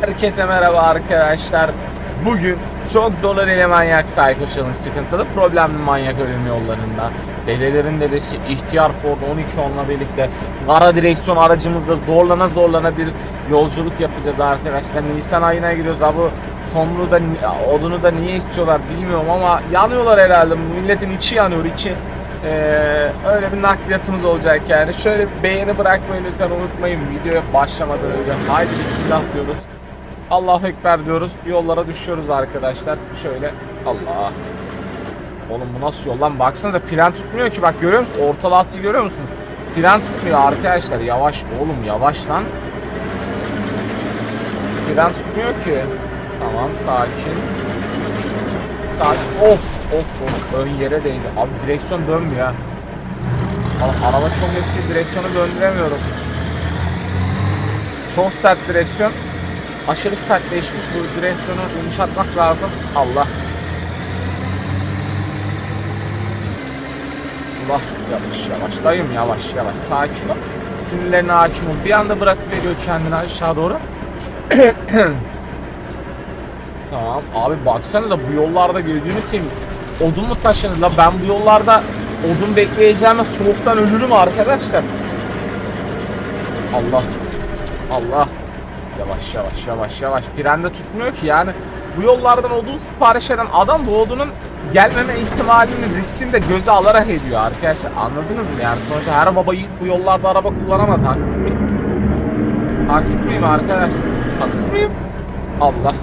Herkese merhaba arkadaşlar. Bugün çok zorlu deli manyak Psycho Challenge sıkıntılı problemli manyak ölüm yollarında. Dedelerin dedesi ihtiyar Ford 12 onunla birlikte kara direksiyon aracımızda zorlana zorlana bir yolculuk yapacağız arkadaşlar. Nisan ayına giriyoruz abi. Tomru da odunu da niye istiyorlar bilmiyorum ama yanıyorlar herhalde. Milletin içi yanıyor içi. Ee, öyle bir nakliyatımız olacak yani. Şöyle beğeni bırakmayı lütfen unutmayın videoya başlamadan önce. Haydi bismillah diyoruz. Allahu Ekber diyoruz. Yollara düşüyoruz arkadaşlar. Şöyle Allah. Oğlum bu nasıl yol lan? Baksanıza fren tutmuyor ki. Bak görüyor musunuz? Orta lastiği görüyor musunuz? Fren tutmuyor arkadaşlar. Yavaş oğlum yavaş lan. Fren tutmuyor ki. Tamam sakin. Sakin. Of of of. Ön yere değdi. Abi direksiyon dönmüyor ha. Araba çok eski direksiyonu döndüremiyorum. Çok sert direksiyon. Aşırı sertleşmiş bu direksiyonu yumuşatmak lazım. Allah. Allah yavaş yavaş dayım yavaş yavaş sakin ol. Sinirlerine hakim ol. Bir anda bırakıveriyor kendini aşağı doğru. Tamam abi baksana da bu yollarda gözünü seveyim. Odun mu taşınır la ben bu yollarda odun bekleyeceğime soğuktan ölürüm arkadaşlar. Allah. Allah. Yavaş yavaş yavaş yavaş. Frende tutmuyor ki yani. Bu yollardan odun sipariş eden adam bu odunun gelmeme ihtimalini riskini de göze alarak ediyor arkadaşlar. Anladınız mı? Yani sonuçta her baba bu yollarda araba kullanamaz. Haksız mıyım? Haksız mıyım arkadaşlar? Haksız mıyım? Allah.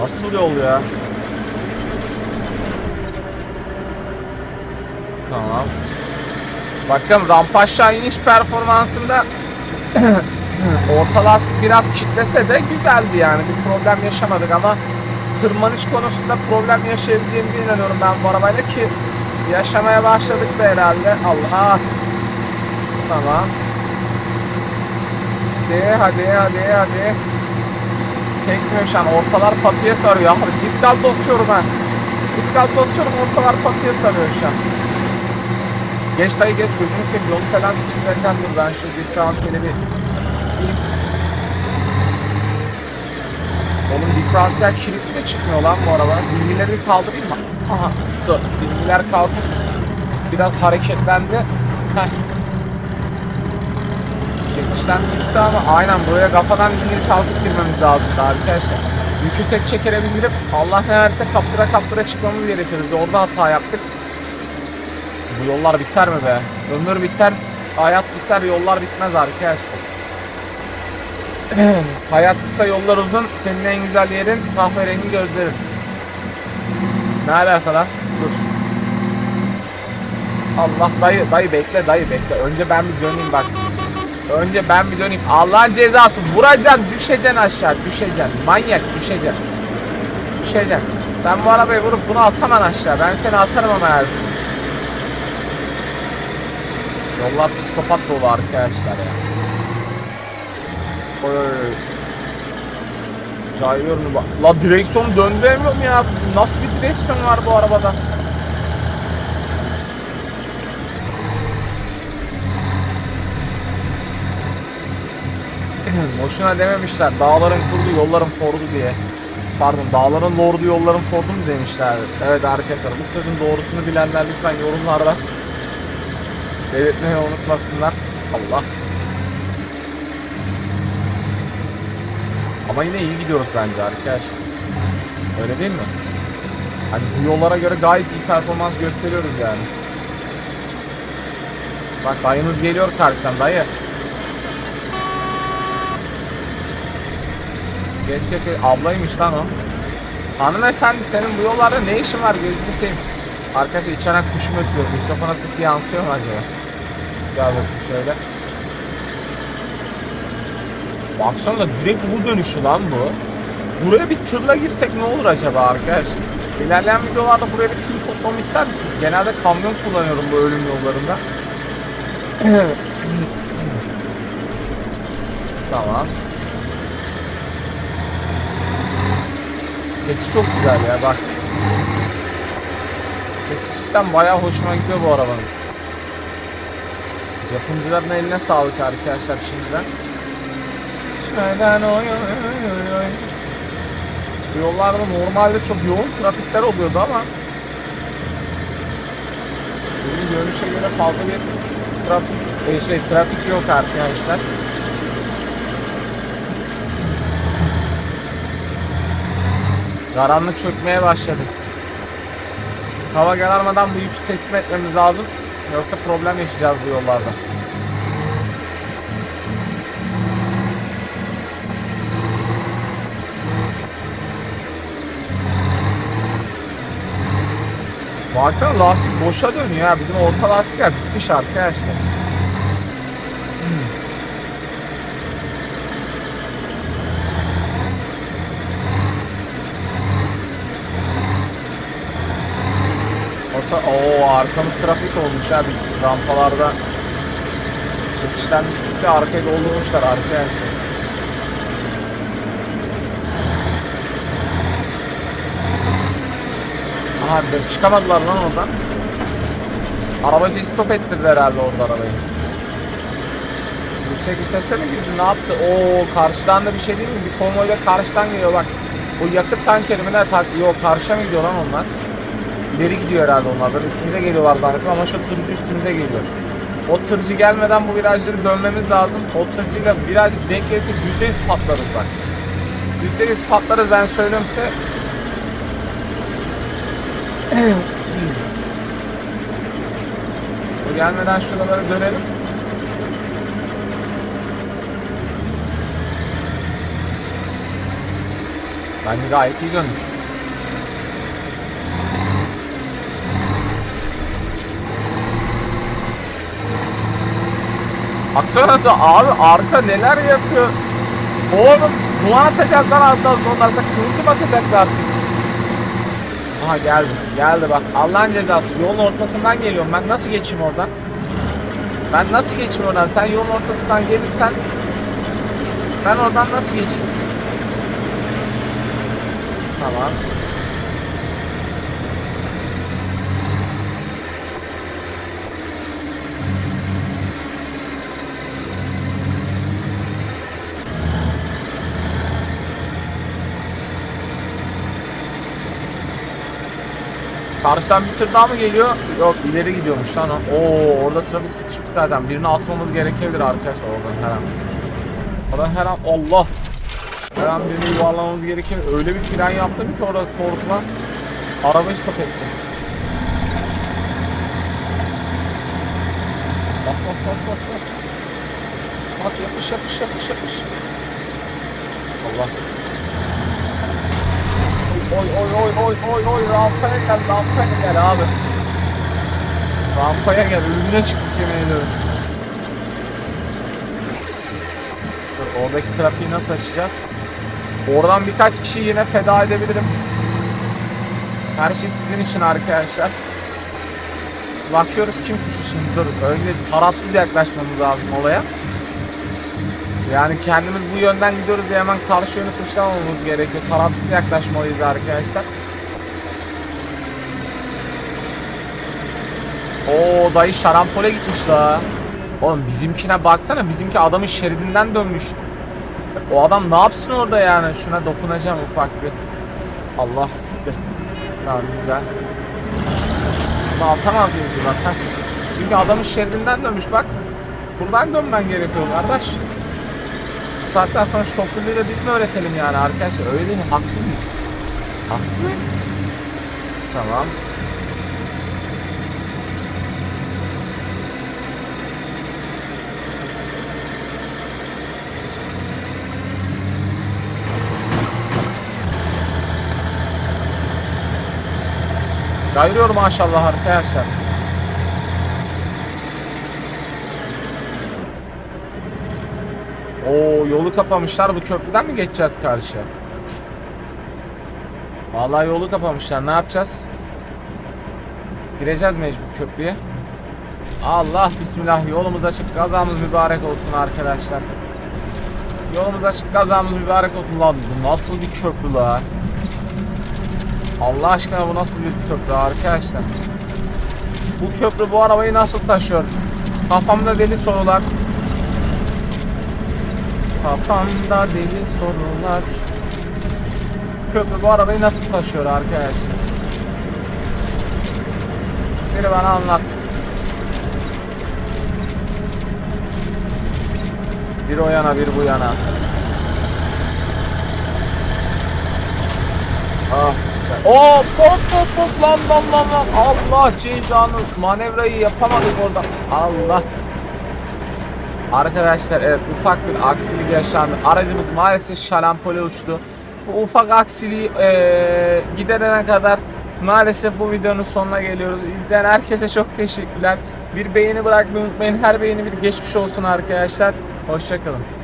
Nasıl yol ya? Tamam. Bakın rampa aşağı iniş performansında orta lastik biraz kitlese de güzeldi yani. Bir problem yaşamadık ama tırmanış konusunda problem yaşayabileceğimize inanıyorum ben bu arabayla ki yaşamaya başladık da herhalde. Allah. Tamam. Hadi hadi hadi hadi. Tekmiyor şu an ortalar patıya sarıyor. Abi dip gaz basıyorum ben. Dip gaz basıyorum ortalar patıya sarıyor şu an. Geç dayı geç gözünü seveyim yolu falan sıkıştıracağım dur ben şu diferansiyeli bir Oğlum diferansiyel kilitli de çıkmıyor lan bu araba. Bilgileri kaldırayım mı? Aha dur bilgiler kalkıp biraz hareketlendi. Heh. Çekişten düştü ama aynen buraya kafadan bindir kalkıp girmemiz lazım arkadaşlar. Yükü tek çekere bindirip Allah ne verse kaptıra kaptıra çıkmamız gerekiyor. Biz orada hata yaptık. Bu yollar biter mi be? Ömür biter, hayat biter, yollar bitmez arkadaşlar. hayat kısa, yollar uzun. Senin en güzel yerin kahverengi gözlerin. Ne alaka lan? Dur. Allah dayı, dayı bekle dayı bekle. Önce ben bir döneyim bak. Önce ben bir döneyim. Allah'ın cezası. Vuracaksın, düşeceksin aşağı. Düşeceksin. Manyak düşeceksin. Düşeceksin. Sen bu arabayı vurup bunu ataman aşağı. Ben seni atarım ama her. Yollar psikopat dolu arkadaşlar ya. Oy oy oy. Cayıyorum bak. La direksiyon döndüremiyorum ya. Nasıl bir direksiyon var bu arabada? Boşuna dememişler. Dağların kurdu, yolların fordu diye. Pardon, dağların lordu, yolların fordu mu demişler. Evet arkadaşlar, bu sözün doğrusunu bilenler lütfen yorumlarda belirtmeyi unutmasınlar. Allah. Ama yine iyi gidiyoruz bence arkadaşlar. Öyle değil mi? Hani bu yollara göre gayet iyi performans gösteriyoruz yani. Bak dayınız geliyor karşıdan dayı. Geç geç. ablaymış lan o. Hanımefendi senin bu yollarda ne işin var gözünü seveyim. Arkadaşlar içeriden kuş mu ötüyor? Mikrofona sesi yansıyor mu acaba? Gel bakayım şöyle. Baksana direkt bu dönüşü lan bu. Buraya bir tırla girsek ne olur acaba arkadaşlar? İlerleyen videolarda buraya bir tır sokmamı ister misiniz? Genelde kamyon kullanıyorum bu ölüm yollarında. tamam. Sesi çok güzel ya bak. Sesi cidden bayağı hoşuma gidiyor bu arabanın. Yapımcıların eline sağlık arkadaşlar şimdiden. Geçmeden oy oy oy oy. Bu yollarda normalde çok yoğun trafikler oluyordu ama bugün görünüşe göre fazla bir trafik, e, şey, trafik yok arkadaşlar. Karanlık çökmeye başladı. Hava kararmadan bu yükü teslim etmemiz lazım. Yoksa problem yaşayacağız bu yollarda. Baksana lastik boşa dönüyor ya. Bizim orta lastikler bitmiş arkadaşlar. Orta, oo arkamız trafik olmuş ha biz rampalarda çıkıştan düştükçe arkaya doldurmuşlar arkadaşlar. Be- çıkamadılar lan oradan. Arabacı stop ettirdi herhalde orada arabayı. Yüksek viteste mi girdi ne yaptı? Oo karşıdan da bir şey değil mi? Bir konvoyda karşıdan geliyor bak. O yakıt tankeri mi ne? Tak Yok karşıya mı gidiyor lan onlar? İleri gidiyor herhalde onlar. Böyle üstümüze geliyorlar zannettim ama şu tırcı üstümüze geliyor. O tırcı gelmeden bu virajları dönmemiz lazım. O tırcıyla viraj denk gelirsek %100 patlarız bak. %100 patlarız ben söylüyorum size. O gelmeden şuralara dönelim. Bence gayet iyi dönmüş. Baksanıza abi arka neler yapıyor. Oğlum duman atacağız lan alttan sonlarsa kıvılcım atacak lastik. Aha geldi. Geldi bak. Allah'ın cezası. Yolun ortasından geliyorum. Ben nasıl geçeyim oradan? Ben nasıl geçeyim oradan? Sen yolun ortasından gelirsen ben oradan nasıl geçeyim? Tamam. Karşıdan bir tır daha mı geliyor? Yok ileri gidiyormuş lan. Oo orada trafik sıkışmış zaten. Birini atmamız gerekebilir arkadaşlar oradan her an. Oradan her an Allah. Her an birini yuvarlamamız gerekebilir. Öyle bir fren yaptım ki orada korkulan. Arabayı stop etti. Bas bas bas bas bas. Bas yapış yapış yapış yapış. Allah. Oy oy oy oy oy oy rampaya gel rampaya gel abi. Rampaya gel ölümüne çıktık yemin. Dur, oradaki trafiği nasıl açacağız? Oradan birkaç kişi yine feda edebilirim. Her şey sizin için arkadaşlar. Bakıyoruz kim suçlu şimdi dur. Öyle tarafsız yaklaşmamız lazım olaya. Yani kendimiz bu yönden gidiyoruz diye hemen karşı yönü suçlamamamız gerekiyor. Tarafsız yaklaşmalıyız arkadaşlar. Oo dayı şarampole gitmiş la. Oğlum bizimkine baksana bizimki adamın şeridinden dönmüş. O adam ne yapsın orada yani? Şuna dokunacağım ufak bir. Allah gitti. Tamam güzel. Bunu atamaz mıyız buradan? Çünkü adamın şeridinden dönmüş bak. Buradan dönmen gerekiyor kardeş. Saatten sonra şoförlüğü de biz mi öğretelim yani arkadaşlar? Öyle değil mi? Haksız mı? Haksız mı? Tamam. Cayrıyor maşallah arkadaşlar. Oo yolu kapamışlar. Bu köprüden mi geçeceğiz karşıya? Vallahi yolu kapamışlar. Ne yapacağız? Gireceğiz mecbur köprüye. Allah bismillah yolumuz açık kazamız mübarek olsun arkadaşlar. Yolumuz açık kazamız mübarek olsun lan bu nasıl bir köprü la? Allah aşkına bu nasıl bir köprü arkadaşlar? Bu köprü bu arabayı nasıl taşıyor? Kafamda deli sorular. Kafamda deli sorular. Köprü bu arabayı nasıl taşıyor arkadaşlar? Biri bana anlat. Bir o yana bir bu yana. Ah. Oo hop hop hop lan lan lan lan. Allah cezanı manevrayı yapamadık orada. Allah. Arkadaşlar evet ufak bir aksilik yaşandı. Aracımız maalesef şarampole uçtu. Bu ufak aksiliği eee giderene kadar maalesef bu videonun sonuna geliyoruz. İzleyen herkese çok teşekkürler. Bir beğeni bırakmayı unutmayın. Her beğeni bir geçmiş olsun arkadaşlar. Hoşçakalın.